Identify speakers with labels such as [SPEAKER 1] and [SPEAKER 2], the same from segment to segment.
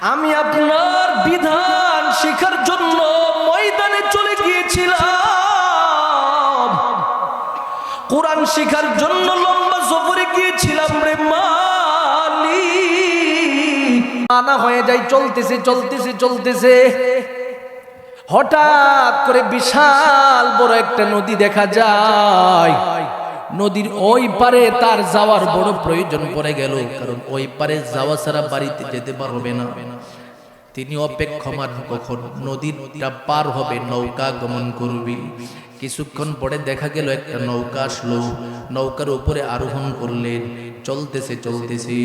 [SPEAKER 1] আমি আপনার বিধান শেখার জন্য ময়দানে চলে গিয়েছিলাম। কোরআন শেখার জন্য লম্বা সফরে গিয়েছিলাম রে মালি আনা হয়ে যায়, চলতেছে চলতেছে চলতেছে। হঠাৎ করে বিশাল বড় একটা নদী দেখা যায়। নদীর ওই পারে তার যাওয়ার বড় প্রয়োজন পড়ে গেল, কারণ ওই পারে যাওয়া ছাড়া বাড়িতে যেতে পারবে না। তিনি অপেক্ষমান কখন নদীটা পার হবে, নৌকা গমন করবি। কিছুক্ষণ পরে দেখা গেল একটা নৌকা আসলো। নৌকার উপরে আরোহণ করলেন, চলতেছে চলতেছে।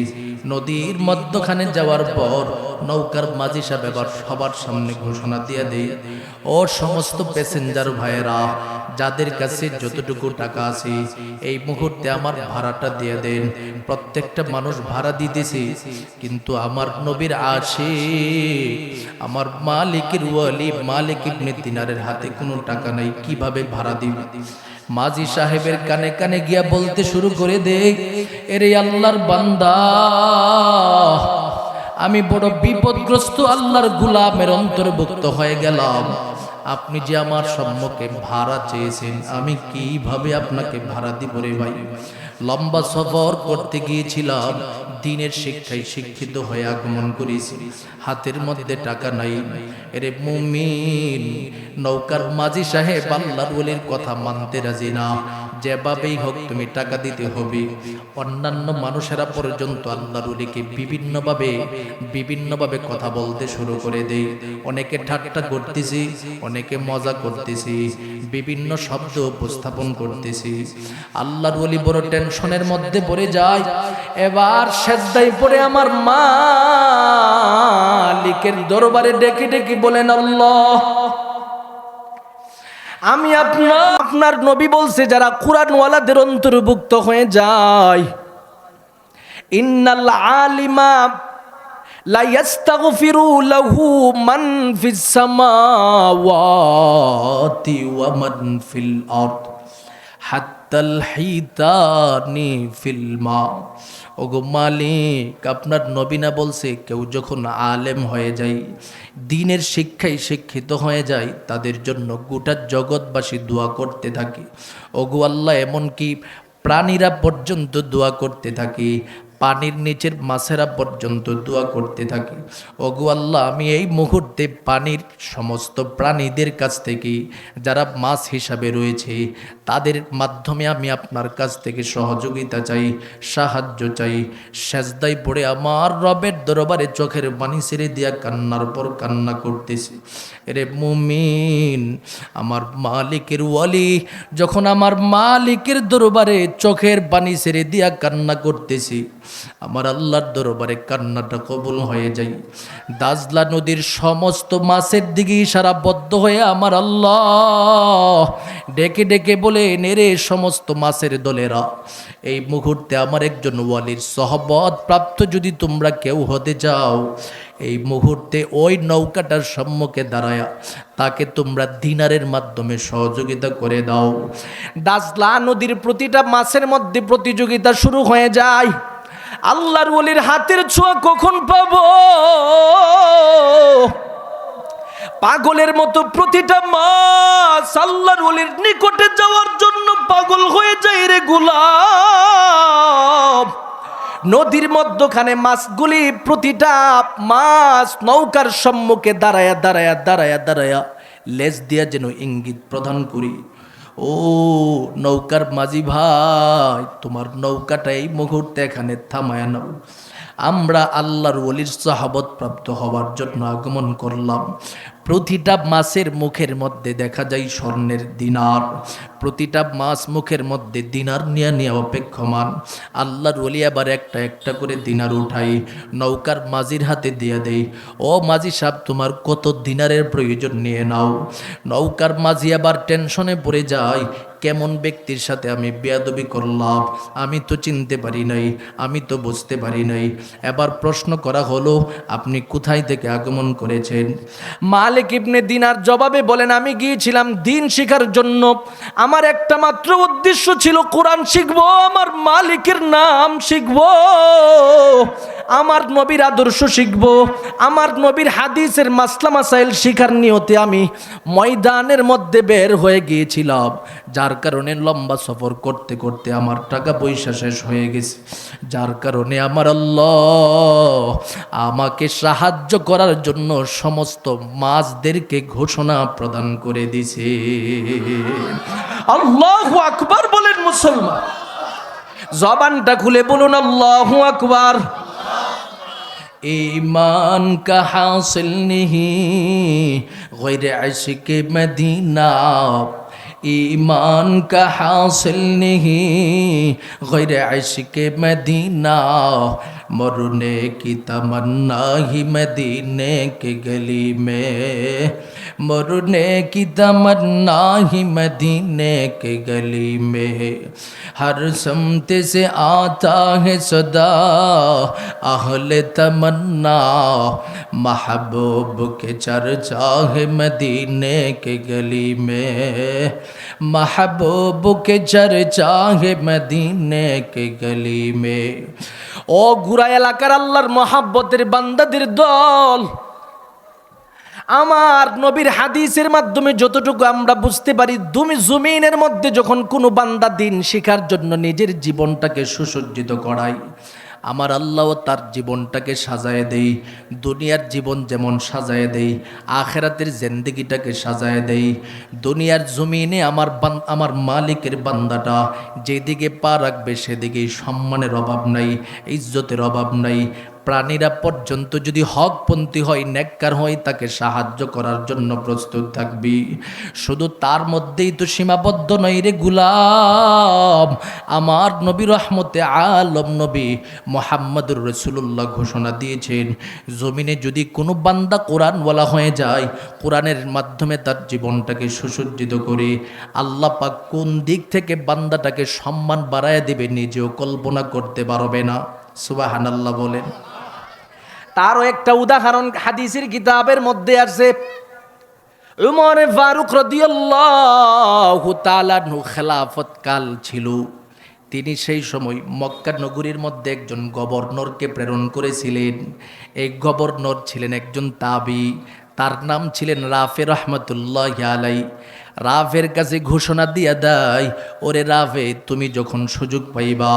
[SPEAKER 1] নদীর মধ্যখানে যাওয়ার পর নৌকার মাঝি সাহেব সবার সামনে ঘোষণা দিয়ে দেয়, ও সমস্ত প্যাসেঞ্জার ভাইয়েরা, যাদের কাছে যতটুকু টাকা আছে, এই মুহূর্তে আমার ভাড়াটা দিয়ে দেন। প্রত্যেকটা মানুষ ভাড়া দিতেছে, কিন্তু আমার নবীর আসে আমার মালিকের ওয়ালি, মালিক ইবনে হাতে কোনো টাকা নাই। কীভাবে ভাড়া দিবে মাঝি সাহেবের কানে কানে গিয়া বলতে শুরু করে দে, এরে আল্লাহর বান্দা, আমি বড় বিপদগ্রস্ত আল্লাহর গুলামের অন্তর্ভুক্ত হয়ে গেলাম। আপনি যে আমার সম্মুখে ভাড়া চেয়েছেন, আমি কীভাবে আপনাকে ভাড়া দিব রে ভাই? লম্বা সফর করতে গিয়েছিলাম। দিনের শিক্ষায় শিক্ষিত হয়ে আগমন করেছি। হাতের মধ্যে টাকা নাই। এরে মুমিন, নৌকার মাঝি সাহেব আল্লাহর বলির কথা মানতে রাজি না। যেভাবেই হোক তুমি টাকা দিতে হবে। অন্যান্য মানুষেরা পর্যন্ত আল্লাহর ওলিকে বিভিন্নভাবে বিভিন্নভাবে কথা বলতে শুরু করে দেয়। অনেকে ঠাট্টা করতেছি, অনেকে মজা করতেছি, বিভিন্ন শব্দ উপস্থাপন করতেছি। আল্লাহর ওলি বড় টেনশনের মধ্যে পড়ে যায়। এবার সেদ্দাই পড়ে আমার মালিকের দরবারে ডেকে ডেকে বলেন, আল্লাহ, আমি আপনার আপনার নবী বলছে, যারা কোরআনওয়ালাদের অন্তর্ভুক্ত হয়ে যায় ইন্নাল আলিমা লা ইয়াস্তাগফিরু লাহু মান ওয়া ফিল হিতানি ফিল মা। ওগো মালিক, আপনার নবীনা বলছে কেউ যখন আলেম হয়ে যায়, দিনের শিক্ষায় শিক্ষিত হয়ে যায়, তাদের জন্য গোটা জগৎবাসী দোয়া করতে থাকে। ওগো আল্লাহ এমনকি প্রাণীরা পর্যন্ত দোয়া করতে থাকে। পানির নিচের মাছেরা পর্যন্ত দোয়া করতে থাকে। ওগো আল্লাহ, আমি এই মুহূর্তে পানির সমস্ত প্রাণীদের কাছ থেকে যারা মাছ হিসাবে রয়েছে, তাদের মাধ্যমে আমি আপনার কাছ থেকে সহযোগিতা চাই, সাহায্য চাই। সেজদাই পড়ে আমার রবের দরবারে চোখের পানি ছেড়ে দিয়া কান্নার পর কান্না করতেছি। এরে মুমিন, আমার মালিকের ওয়ালি, যখন আমার মালিকের দরবারে চোখের পানি ছেড়ে দিয়া কান্না করতেছি আমার আল্লাহর দরবারে কান্নাটা কবুল হয়ে যায়। দাজলা নদীর সমস্ত মাছের দিকে ইশারাবদ্ধ হয়ে আমার আল্লাহ ডেকে ডেকে বলে নেরে সমস্ত মাছের দলেরা, এই মুহূর্তে আমার একজন ওয়ালির সহবত প্রাপ্ত যদি তোমরা কেউ হতে চাও, এই মুহূর্তে ওই নৌকাটার সম্মুখে দাঁড়ায়, তাকে তোমরা দিনারের মাধ্যমে সহযোগিতা করে দাও। দাজলা নদীর প্রতিটা মাছের মধ্যে প্রতিযোগিতা শুরু হয়ে যায়। আল্লাহর ওলির হাতের ছোঁয়া কখন পাবো? পাগলের মতো প্রতিটা মাছ আল্লাহর ওলির নিকটে যাওয়ার জন্য পাগল হয়ে যায় রে গুলাম। নদীর মধ্যখানে মাছগুলি প্রতিটা মাছ নৌকার সম্মুখে দাঁড়ায়া দাঁড়ায়া দাঁড়ায়া দাঁড়ায়া লেজ দিয়া যেন ইঙ্গিত প্রদান করি। ও নৌকার মাঝি ভাই, তোমার নৌকাটাই মুহূর্তে এখানে থামায় নাও। আমরা আল্লাহর ওলির সাহাবত প্রাপ্ত হওয়ার জন্য আগমন করলাম। প্রতিটা মাসের মুখের মধ্যে দেখা যায় স্বর্ণের দিনার। প্রতিটা মাছ মুখের মধ্যে দিনার নিয়ে নিয়ে অপেক্ষমান। আল্লাহর ওলি আবার একটা একটা করে দিনার উঠাই, নৌকার মাঝির হাতে দিয়ে দেই। ও মাঝি সাহেব, তোমার কত দিনারের প্রয়োজন নিয়ে নাও। নৌকার মাঝি আবার টেনশনে পড়ে যায় কেমন ব্যক্তির সাথে আমি বেয়াদবি করলাম? আমি তো চিনতে পারি নাই, আমি তো বুঝতে পারি নাই। এবার প্রশ্ন করা হলো, আপনি কোথায় থেকে আগমন করেছেন? মালিক ইবনে দিনার জবাবে বলেন, আমি গিয়েছিলাম দিন শেখার জন্য। আমার একটা মাত্র উদ্দেশ্য ছিল, কোরআন শিখব, আমার মালিকের নাম শিখব। আমার নবীর আদর্শ শিখব। আমার নবীর হাদিসের মাসলা মাসাইল শিখার নিয়তে আমি ময়দানের মধ্যে বের হয়ে গিয়েছিলাম। যার কারণে লম্বা সফর করতে করতে আমার টাকা পয়সা শেষ হয়ে গেছে। যার কারণে আমার আল্লাহ আমাকে সাহায্য করার জন্য সমস্ত মাছদেরকে ঘোষণা প্রদান করে দিছে। আল্লাহ আকবার বলেন মুসলমান। জবানটা খুলে বলুন, আল্লাহ আকবার। ایمان کا حاصل نہیں غیر عشق مدینہ ایمان کا حاصل نہیں غیر عشق مدینہ मरने की तमन्ना ही मदीने के गली में। मरने की तमन्ना ही मदीने के गली में। हर समत से आता है सदा अहल तमन्ना। महबूब के चर्चा है मदीने के गली में। महबूब के चर्चा है मदीने के गली में। ও গুড়া এলাকার আল্লাহর মহাব্বতের বান্দাদের দল। আমার নবীর হাদিসের মাধ্যমে যতটুকু আমরা বুঝতে পারি তুমি জমিনের মধ্যে যখন কোনো বান্দা দিন শেখার জন্য নিজের জীবনটাকে সুসজ্জিত করাই আমার আল্লাহ তার জীবনটাকে সাজায় দেই, দুনিয়ার জীবন যেমন সাজায় দেই, আখেরাতের জেন্দিগিটাকে সাজায় দেই। দুনিয়ার জমিনে আমার আমার মালিকের বান্দাটা যেদিকে পা রাখবে সেদিকেই সম্মানের অভাব নাই, ইজ্জতের অভাব নাই প্রাণীরা পর্যন্ত যদি হকপন্থী হয় নেককার হয়, তাকে সাহায্য করার জন্য প্রস্তুত থাকবি। শুধু তার মধ্যেই তো সীমাবদ্ধ নয় রে গুলাম। আমার নবী রহমতে আলম নবী মোহাম্মদুর রসুল্লাহ ঘোষণা দিয়েছেন, জমিনে যদি কোনো বান্দা কোরআনওয়ালা হয়ে যায়, কোরআনের মাধ্যমে তার জীবনটাকে সুসজ্জিত করে, আল্লাহ পাক কোন দিক থেকে বান্দাটাকে সম্মান বাড়ায় দেবে নিজেও কল্পনা করতে পারবে না। সুবাহান আল্লাহ বলেন। তারও একটা উদাহরণ হাদিসের কিতাবের মধ্যে আছে। উমর ফারুক রদিয়াল্লাহু তাআলা ছিল। তিনি সেই সময় মক্কা নগরীর মধ্যে একজন গভর্নরকে প্রেরণ করেছিলেন। এই গভর্নর ছিলেন একজন তাবি। তার নাম ছিলেন রাফে রহমতুল্লাহ আলাই রাফের কাছে ঘোষণা দিয়া দেয়, ওরে রাফে তুমি যখন সুযোগ পাইবা,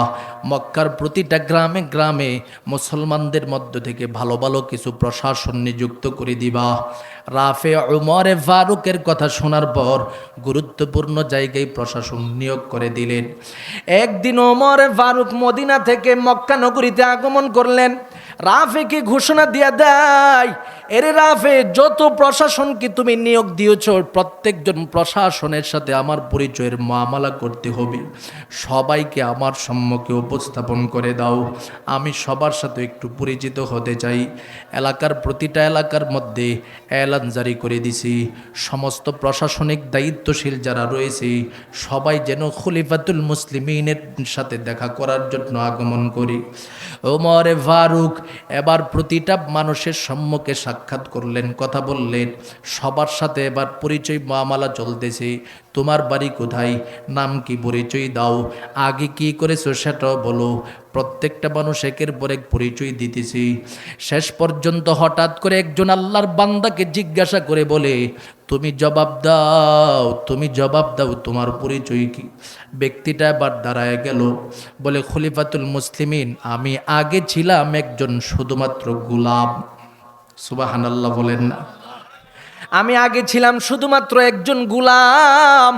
[SPEAKER 1] মক্কার প্রতিটা গ্রামে গ্রামে মুসলমানদের মধ্য থেকে ভালো ভালো কিছু প্রশাসন নিযুক্ত করে দিবা। রাফে উমরে ফারুকের কথা শোনার পর গুরুত্বপূর্ণ জায়গায় প্রশাসন নিয়োগ করে দিলেন। একদিন ওমরে ফারুক মদিনা থেকে মক্কা নগরীতে আগমন করলেন। রাফেকে ঘোষণা দিয়া দেয়, এরে রাফে, যত প্রশাসনকে তুমি নিয়োগ দিয়েছ, প্রত্যেকজন প্রশাসনের সাথে আমার পরিচয়ের মামলা করতে হবে। সবাইকে আমার সম্মুখে উপস্থাপন করে দাও। আমি সবার সাথে একটু পরিচিত হতে চাই। এলাকার প্রতিটা এলাকার মধ্যে এলান জারি করে দিছি। সমস্ত প্রশাসনিক দায়িত্বশীল যারা রয়েছে, সবাই যেন খলিফাতুল মুসলিমিনের সাথে দেখা করার জন্য আগমন করি। ওমরে ফারুক এবার প্রতিটা মানুষের সম্মুখে সাক্ষাৎ করলেন, কথা বললেন। সবার সাথে এবার পরিচয় মামালা চলতেছে। তোমার বাড়ি কোথায়? নাম কি পরিচয় দাও। আগে কি করেছ সেটাও বলো। প্রত্যেকটা মানুষ একের পর এক পরিচয় দিতেছি। শেষ পর্যন্ত হঠাৎ করে একজন আল্লাহর বান্দাকে জিজ্ঞাসা করে বলে, তুমি জবাব দাও, তুমি জবাব দাও তোমার পরিচয় কি? ব্যক্তিটা এবার দাঁড়ায় গেল, বলে, খলিফাতুল মুসলিমিন, আমি আগে ছিলাম একজন শুধুমাত্র গুলাম। সুবাহান আল্লাহ বলেন না। আমি আগে ছিলাম শুধুমাত্র একজন গুলাম।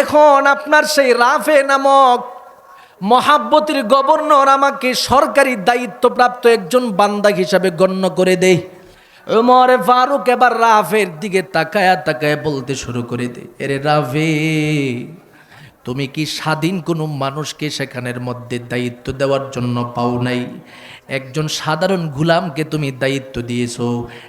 [SPEAKER 1] এখন আপনার সেই রাফে নামক মহাব্বতের গভর্নর আমাকে সরকারি দায়িত্বপ্রাপ্ত একজন বান্দা হিসাবে গণ্য করে দেয় উমরে ফারুক এবার রাফের দিকে তাকায়া তাকায়া বলতে শুরু করে দে এরে রাফে, তুমি কি স্বাধীন কোনো মানুষকে সেখানের মধ্যে দায়িত্ব দেওয়ার জন্য পাও নাই? একজন সাধারণ গুলামকে তুমি দায়িত্ব দিয়েছ।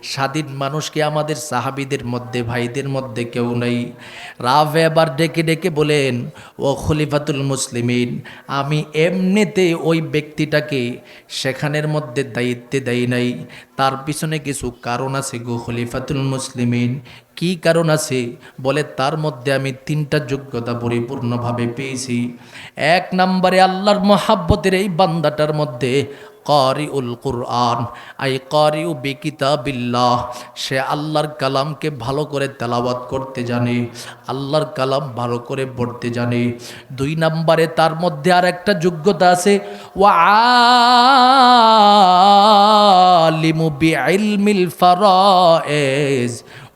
[SPEAKER 1] স্বাধীন মানুষকে আমাদের সাহাবিদের মধ্যে, ভাইদের মধ্যে কেউ নেই? রাফে এবার ডেকে ডেকে বলেন, ও খলিফাতুল মুসলিমিন, আমি এমনিতে ওই ব্যক্তিটাকে সেখানের মধ্যে দায়িত্বে দেয় নাই। তার পিছনে কিছু কারণ আছে গো খলিফাতুল মুসলিমিন। কি কারণ আছে? বলে তার মধ্যে আমি তিনটা যোগ্যতা পরিপূর্ণভাবে পেয়েছি। এক নম্বরে আল্লাহর মহাব্বতের এই বান্দাটার মধ্যে কারি উল কুরআন, আই কারি উ বিকিতাবিল্লাহ, সে আল্লাহর কালামকে ভালো করে তেলাওয়াত করতে জানে, আল্লাহর কালাম ভালো করে পড়তে জানে। দুই নম্বরে তার মধ্যে আর একটা যোগ্যতা আছে, ওয়া আলিমু বিইলমিল ফারায়েজ।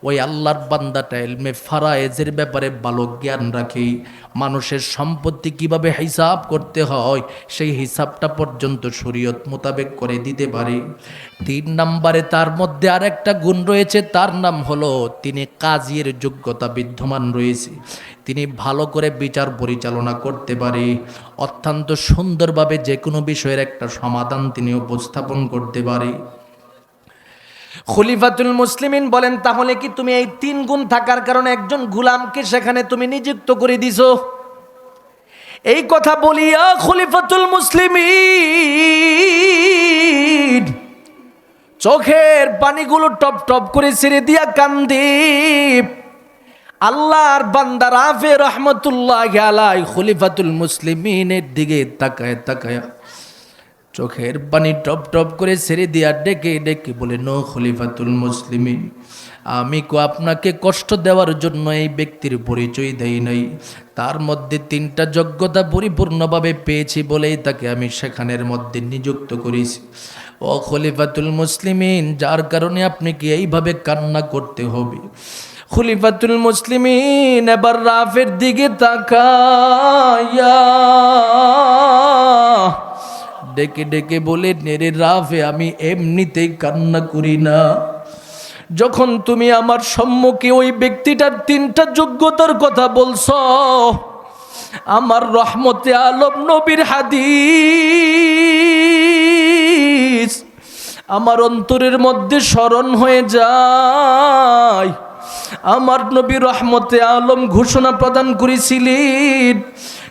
[SPEAKER 1] ওই আল্লাহর বান্দাটা এলমে ফারায়েজের ব্যাপারে ভালো জ্ঞান রাখে। মানুষের সম্পত্তি কীভাবে হিসাব করতে হয়, সেই হিসাবটা পর্যন্ত শরীয়ত মোতাবেক করে দিতে পারে। তিন নম্বরে তার মধ্যে আর একটা গুণ রয়েছে, তার নাম হলো তিনি কাজের যোগ্যতা বিদ্যমান রয়েছে। তিনি ভালো করে বিচার পরিচালনা করতে পারে। অত্যন্ত সুন্দরভাবে যে কোনো বিষয়ের একটা সমাধান তিনি উপস্থাপন করতে পারে। খলিফাতুল মুসলিমিন বলেন, তাহলে কি তুমি এই তিন গুণ থাকার কারণে একজন গুলামকে সেখানে তুমি নিযুক্ত করে দিছো? এই কথা বলিয়া খলিফাতুল মুসলিমিন, চোখের পানিগুলো টপ টপ করে ছেড়ে দিয়া কান্দিপ আল্লাহর বান্দা রাফে রহমতুল্লাহ আলাই খলিফাতুল মুসলিমিনের দিকে তাকায় তাকায়। চোখের পানি টপ টপ করে ছেড়ে দিয়া ডেকে ডেকে বলে, নো খলিফাতুল মুসলিমিন, আমি কো আপনাকে কষ্ট দেওয়ার জন্য এই ব্যক্তির পরিচয় দেই নাই। তার মধ্যে তিনটা যোগ্যতা পরিপূর্ণভাবে পেয়েছি বলেই তাকে আমি সেখানের মধ্যে নিযুক্ত করেছি। ও খলিফাতুল মুসলিমিন, যার কারণে আপনি কি এইভাবে কান্না করতে হবে? খলিফাতুল মুসলিমিন, এবার রাফের দিকে তাকায়া ডেকে ডেকে বলে নেরে রাফে আমি এমনিতেই কান্না করি না। যখন তুমি আমার সম্মুখে ওই ব্যক্তিটার তিনটা যোগ্যতার কথা বলছ, আমার রহমতে আলম নবীর হাদিস আমার অন্তরের মধ্যে স্মরণ হয়ে যায়। আমার নবী রহমতে আলম ঘোষণা প্রদান করেছিলেন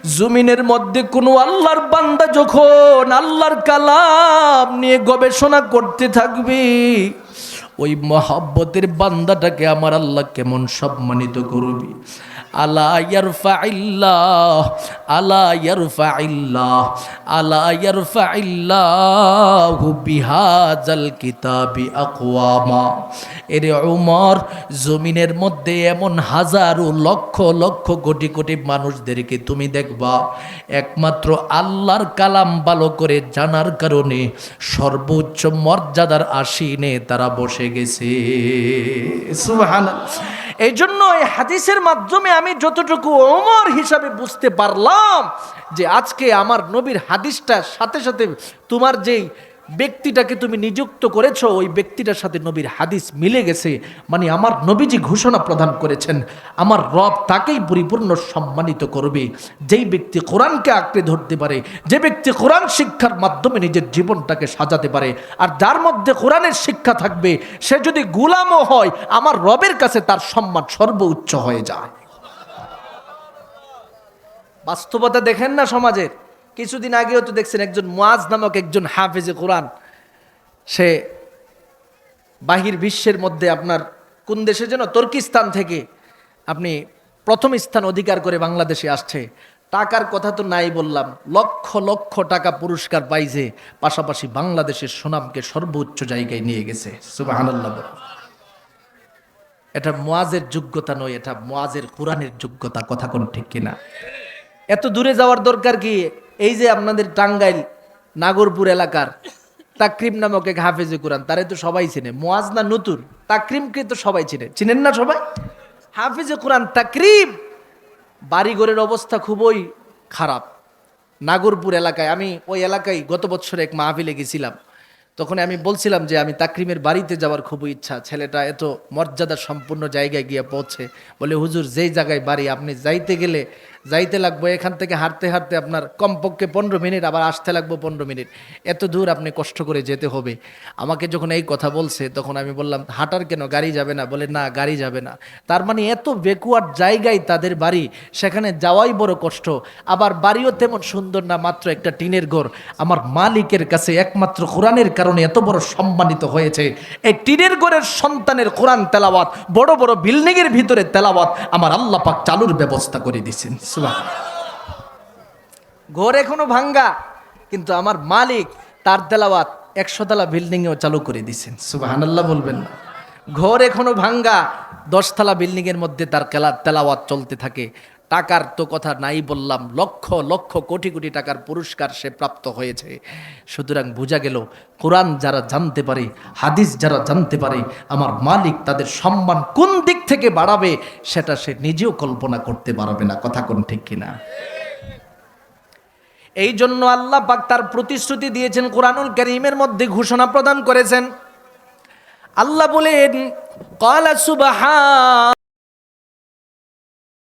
[SPEAKER 1] জমিনের মধ্যে কোনো আল্লাহর বান্দা যখন আল্লাহর কালাম নিয়ে গবেষণা করতে থাকবে ওই মহাব্বতের বান্দাটাকে আমার আল্লাহ কেমন সম্মানিত করবি? আলা ইয়ারফা ইল্লাহ আলা ইয়ারফা ইল্লাহ আলা ইয়ারফা ইল্লাহু বিহাজাল কিতাবি আকওয়ামা। এরে উমর, জমিনের মধ্যে এমন হাজারো লক্ষ লক্ষ কোটি কোটি মানুষদেরকে তুমি দেখবা, একমাত্র আল্লাহর কালাম ভালো করে জানার কারণে সর্বোচ্চ মর্যাদার আসীনে তারা বসে গেছে। সুবহানাল্লাহ। এই জন্য এই হাদিসের মাধ্যমে আমি যতটুকু ওমর হিসাবে বুঝতে পারলাম যে আজকে আমার নবীর হাদিসটার সাথে সাথে তোমার যেই ব্যক্তিটাকে তুমি নিযুক্ত করেছ, ওই ব্যক্তিটার সাথে নবীর হাদিস মিলে গেছে। মানে আমার নবীজি ঘোষণা প্রদান করেছেন, আমার রব তাকেই পরিপূর্ণ সম্মানিত করবে। যেই ব্যক্তি কোরআনকে আঁকড়ে ধরতে পারে, যে ব্যক্তি কোরআন শিক্ষার মাধ্যমে নিজের জীবনটাকে সাজাতে পারে, আর যার মধ্যে কোরআনের শিক্ষা থাকবে, সে যদি গুলামও হয়, আমার রবের কাছে তার সম্মান সর্বোচ্চ হয়ে যায়। বাস্তবতা দেখেন না সমাজের? কিছুদিন আগেও তো দেখছেন একজন মুয়াজ নামক একজন হাফেজে কোরআন, সে বাহির বিশ্বের মধ্যে আপনার কোন দেশে যেন তুর্কিস্তান থেকে আপনি প্রথম স্থান অধিকার করে বাংলাদেশে আসছে। টাকার কথা তো নাই বললাম, লক্ষ লক্ষ টাকা পুরস্কার পাইছে, পাশাপাশি বাংলাদেশের সুনামকে সর্বোচ্চ জায়গায় নিয়ে গেছে। এটা মোয়াজের যোগ্যতা নয়, এটা মোয়াজের কোরআনের যোগ্যতা, কথা কোন ঠিক কিনা? এত দূরে যাওয়ার দরকার কি? এই যে আপনাদের টাঙ্গাইল, নাগরপুর এলাকার, তাকরিম নামক এক হাফেজে কোরআন, তারে তো সবাই চিনে। মোয়াজ না নতুন তাকরিমকে তো সবাই চিনে। চিনেন না সবাই? হাফেজে কোরআন, তাকরিম! বাড়িঘরের অবস্থা খুবই খারাপ। নাগরপুর এলাকায়, আমি ওই এলাকায় গত বছর এক মাহফিলে গেছিলাম। তখন আমি বলছিলাম যে আমি তাকরিমের বাড়িতে যাওয়ার খুবই ইচ্ছা। ছেলেটা এত মর্যাদা সম্পূর্ণ জায়গায় গিয়ে পৌঁছে। বলে, হুজুর, যেই জায়গায় বাড়ি, আপনি যাইতে গেলে যাইতে লাগবো, এখান থেকে হাঁটতে হাঁটতে আপনার কমপক্ষে পনেরো মিনিট, আবার আসতে লাগবো পনেরো মিনিট। এত দূর আপনি কষ্ট করে যেতে হবে। আমাকে যখন এই কথা বলছে, তখন আমি বললাম, হাঁটার কেন? গাড়ি যাবে না? বলে, না, গাড়ি যাবে না। তার মানে এত বেকুয়ার জায়গায় তাদের বাড়ি, সেখানে যাওয়াই বড় কষ্ট। আবার বাড়িও তেমন সুন্দর না, মাত্র একটা টিনের ঘর। আমার মালিকের কাছে একমাত্র কোরআনের কারণে এত বড় সম্মানিত হয়েছে। এই টিনের ঘরের সন্তানের কোরআন তেলাওয়াত, বড় বড় বিল্ডিংয়ের ভিতরে তেলাওয়াত, আমার আল্লাহ পাক চালুর ব্যবস্থা করে দিয়েছেন। ঘর এখনও ভাঙ্গা, কিন্তু আমার মালিক তার তেলাওয়াত একশো তলা বিল্ডিংয়েও চালু করে দিছেন সুবাহান্লাহ বলবেন না। ঘর এখনও ভাঙ্গা দশতলা বিল্ডিংয়ের মধ্যে তার কেলা তেলাওয়াত চলতে থাকে। টাকার তো কথা নাই বললাম, লক্ষ লক্ষ, কোটি কোটি টাকার পুরস্কার সে প্রাপ্ত হয়েছে। সুতরাং বোঝা গেল, কোরআন যারা জানতে পারে, হাদিস যারা জানতে পারে, আমার মালিক তাদের সম্মান কোন থেকে বাড়াবে, সেটা সে নিজেও কল্পনা করতে পারবে না। কথা কোন ঠিক কিনা? এই জন্য আল্লাহ পাক তার প্রতিশ্রুতি দিয়েছেন, কোরআনুল করিমের মধ্যে ঘোষণা প্রদান করেছেন। আল্লাহ বলেন, কলা সুবাহা